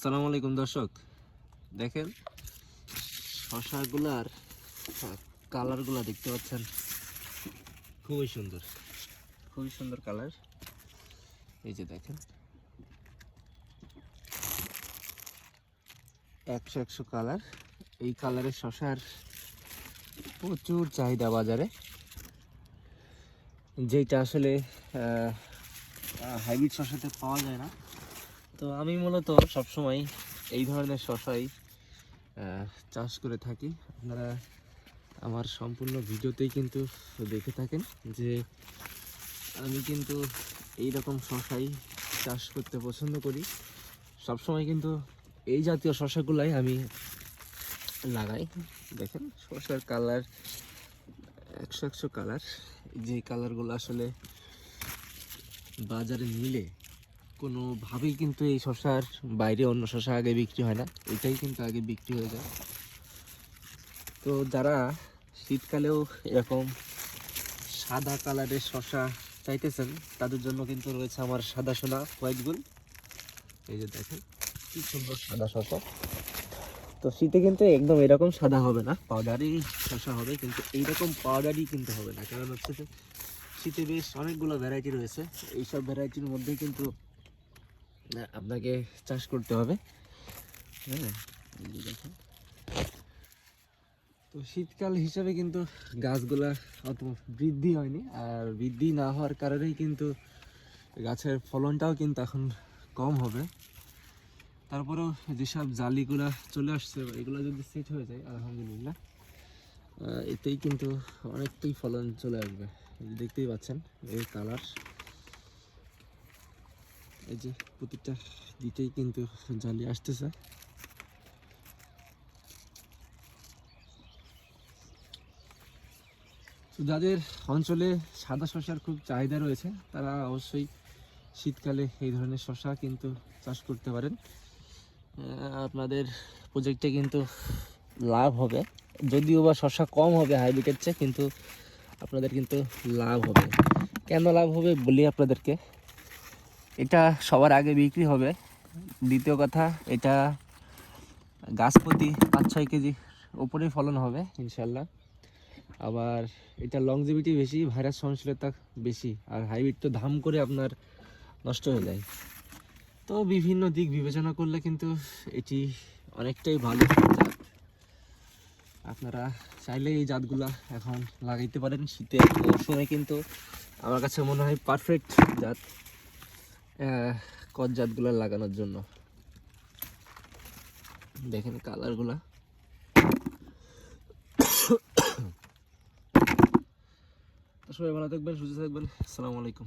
আসসালামু আলাইকুম দর্শক। দেখেন, শশাগুলার কালারগুলা দেখতে পাচ্ছেন। খুবই সুন্দর। খুবই সুন্দর কালার। এই যে দেখেন। একশো একশো কালার। এই কালারের শশার প্রচুর চাহিদা বাজারে। যেটা আসলে হাইব্রিড শশাতে পাওয়া যায় না। তো আমি মূলত সবসময় এই ধরনের শশাই চাষ করে থাকি। আপনারা আমার সম্পূর্ণ ভিডিওতেই কিন্তু দেখে থাকেন যে আমি কিন্তু এই রকম শশাই চাষ করতে পছন্দ করি। সবসময় কিন্তু এই জাতীয় শশাগুলাই আমি লাগাই। দেখেন, শশার কালার, একশো একশো কালার। যে কালারগুলো আসলে বাজারে নিলে কোনোভাবেই কিন্তু এই শশার বাইরে অন্য শশা আগে বিক্রি হয় না। এটাই কিন্তু আগে বিক্রি হয়ে যায়। তো যারা শীতকালেও এরকম সাদা কালারের শশা চাইতেছেন, তাদের জন্য কিন্তু রয়েছে আমার সাদা সোনা হোয়াইট গুল। এই যে দেখেন, কি সুন্দর সাদা শশা। তো শীতে কিন্তু একদম এরকম সাদা হবে না পাউডারই শশা হবে, কিন্তু এইরকম পাউডারই কিন্তু হবে না। কারণ হচ্ছে যে শীতে বেশ অনেকগুলো ভ্যারাইটি রয়েছে। এইসব ভ্যারাইটির মধ্যেই কিন্তু আপনাকে চাষ করতে হবে। হ্যাঁ তো শীতকাল হিসাবে কিন্তু গাছগুলা অত বৃদ্ধি হয়নি, আর বৃদ্ধি না হওয়ার কারণেই কিন্তু গাছের ফলনটাও কিন্তু এখন কম হবে। তারপরেও যেসব জালিগুলা চলে আসছে, এগুলো যদি সেট হয়ে যায়, আলহামদুলিল্লাহ এতেই কিন্তু অনেকটাই ফলন চলে আসবে। দেখতেই পাচ্ছেন এই কালার এই যে প্রতিটা দিতেই কিন্তু জালি আসতেছে। যাদের অঞ্চলে সাদা শশার খুব চাহিদা রয়েছে, তারা অবশ্যই শীতকালে এই ধরনের শশা কিন্তু চাষ করতে পারেন। আপনাদের প্রজেক্টে কিন্তু লাভ হবে। যদিও বা শশা কম হবে হাইব্রিডের চেয়ে, কিন্তু আপনাদের কিন্তু লাভ হবে। কেন লাভ হবে বলি আপনাদেরকে। এটা সবার আগে বিক্রি হবে। দ্বিতীয় কথা, এটা গাছ প্রতি পাঁচ ছয় কেজি উপরে ফলন হবে, ইনশাল্লাহ। আবার এটা লংজিভিটি বেশি ভাইরাস সহনশীলতা বেশি, আর হাইব্রিড তো ধাম করে আপনার নষ্ট হয়ে যায়। তো বিভিন্ন দিক বিবেচনা করলে কিন্তু এটি অনেকটাই ভালো জাত। আপনারা চাইলে এই জাতগুলা এখন লাগাইতে পারেন শীতের মৌসুমে কিন্তু আমার কাছে মনে হয় পারফেক্ট জাত। কদ লাগানোর জন্য। দেখেন কালারগুলা। সবাই ভালো থাকবেন সুস্থ থাকবেন। আসসালামু আলাইকুম।